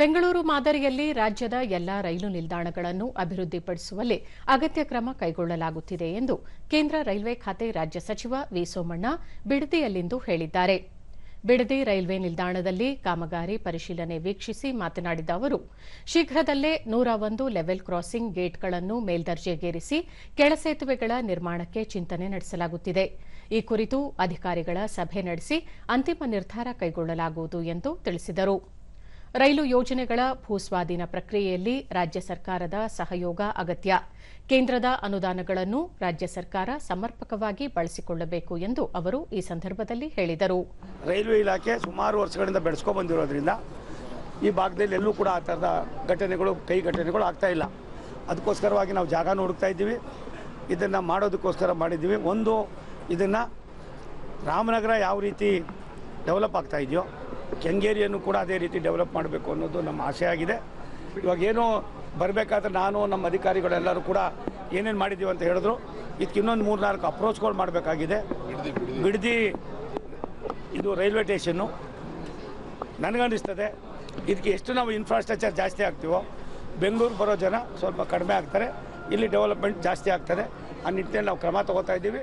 ಬೆಂಗಳೂರು ಮಾದರಿಯಲ್ಲಿ ರಾಜ್ಯದ ಎಲ್ಲಾ ರೈಲು ನಿಲ್ದಾಣಗಳನ್ನು ಅಭಿವೃದ್ಧಿಪಡಿಸುವಲ್ಲಿ ಅಗತ್ಯ ಕ್ರಮ ಕೈಗೊಳ್ಳಲಾಗುತ್ತಿದೆ ಎಂದು ಕೇಂದ್ರ ರೈಲ್ವೆ ಖಾತೆ ರಾಜ್ಯ ಸಚಿವ ವಿ ಸೋಮಣ್ಣ ಬಿಡದಿಯಲ್ಲಿಂದು ಹೇಳಿದ್ದಾರೆ. ಬಿಡದಿ ರೈಲ್ವೆ ನಿಲ್ದಾಣದಲ್ಲಿ ಕಾಮಗಾರಿ ಪರಿಶೀಲನೆ ವೀಕ್ಷಿಸಿ ಮಾತನಾಡಿದ ಅವರು, ಶೀಘ್ರದಲ್ಲೇ ನೂರ ಒಂದು ಲೆವೆಲ್ ಕ್ರಾಸಿಂಗ್ ಗೇಟ್ಗಳನ್ನು ಮೇಲ್ದರ್ಜೆಗೇರಿಸಿ ಕೆಳಸೇತುವೆಗಳ ನಿರ್ಮಾಣಕ್ಕೆ ಚಿಂತನೆ ನಡೆಸಲಾಗುತ್ತಿದೆ. ಈ ಕುರಿತು ಅಧಿಕಾರಿಗಳ ಸಭೆ ನಡೆಸಿ ಅಂತಿಮ ನಿರ್ಧಾರ ಕೈಗೊಳ್ಳಲಾಗುವುದು ಎಂದು ತಿಳಿಸಿದರು. ರೈಲು ಯೋಜನೆಗಳ ಭೂಸ್ವಾಧೀನ ಪ್ರಕ್ರಿಯೆಯಲ್ಲಿ ರಾಜ್ಯ ಸರ್ಕಾರದ ಸಹಯೋಗ ಅಗತ್ಯ. ಕೇಂದ್ರದ ಅನುದಾನಗಳನ್ನು ರಾಜ್ಯ ಸರ್ಕಾರ ಸಮರ್ಪಕವಾಗಿ ಬಳಸಿಕೊಳ್ಳಬೇಕು ಎಂದು ಅವರು ಈ ಸಂದರ್ಭದಲ್ಲಿ ಹೇಳಿದರು. ರೈಲ್ವೆ ಇಲಾಖೆ ಸುಮಾರು ವರ್ಷಗಳಿಂದ ಬೆಳೆಸ್ಕೊ ಬಂದಿರೋದ್ರಿಂದ ಈ ಭಾಗದಲ್ಲಿ ಎಲ್ಲೂ ಕೂಡ ಆ ಥರದ ಘಟನೆಗಳು, ಕೈ ಘಟನೆಗಳು ಆಗ್ತಾ ಇಲ್ಲ. ಅದಕ್ಕೋಸ್ಕರವಾಗಿ ನಾವು ಜಾಗ ಹುಡುಕ್ತಾ ಇದ್ದೀವಿ. ಇದನ್ನು ಮಾಡೋದಕ್ಕೋಸ್ಕರ ಮಾಡಿದ್ದೀವಿ. ಒಂದು, ಇದನ್ನು ರಾಮನಗರ ಯಾವ ರೀತಿ ಡೆವಲಪ್ ಆಗ್ತಾ ಇದೆಯೋ ಕೆಂಗೇರಿಯನ್ನು ಕೂಡ ಅದೇ ರೀತಿ ಡೆವಲಪ್ ಮಾಡಬೇಕು ಅನ್ನೋದು ನಮ್ಮ ಆಸೆ ಆಗಿದೆ. ಇವಾಗ ಏನೋ ಬರಬೇಕಾದ್ರೆ ನಾನು, ನಮ್ಮ ಅಧಿಕಾರಿಗಳೆಲ್ಲರೂ ಕೂಡ ಏನೇನು ಮಾಡಿದ್ದೀವಿ ಅಂತ ಹೇಳಿದ್ರು. ಇದಕ್ಕೆ ಇನ್ನೊಂದು ಮೂರು ನಾಲ್ಕು ಅಪ್ರೋಚ್ಗಳು ಮಾಡಬೇಕಾಗಿದೆ. ಬಿಡದಿ ಇದು ರೈಲ್ವೆ ಸ್ಟೇಷನ್ನು. ನನಗನ್ನಿಸ್ತದೆ, ಇದಕ್ಕೆ ಎಷ್ಟು ನಾವು ಇನ್ಫ್ರಾಸ್ಟ್ರಕ್ಚರ್ ಜಾಸ್ತಿ ಆಗ್ತೀವೋ, ಬೆಂಗಳೂರು ಬರೋ ಜನ ಸ್ವಲ್ಪ ಕಡಿಮೆ ಆಗ್ತಾರೆ. ಇಲ್ಲಿ ಡೆವಲಪ್ಮೆಂಟ್ ಜಾಸ್ತಿ ಆಗ್ತದೆ. ಆ ನಿಟ್ಟಿನಲ್ಲಿ ನಾವು ಕ್ರಮ ತಗೋತಾ ಇದ್ದೀವಿ.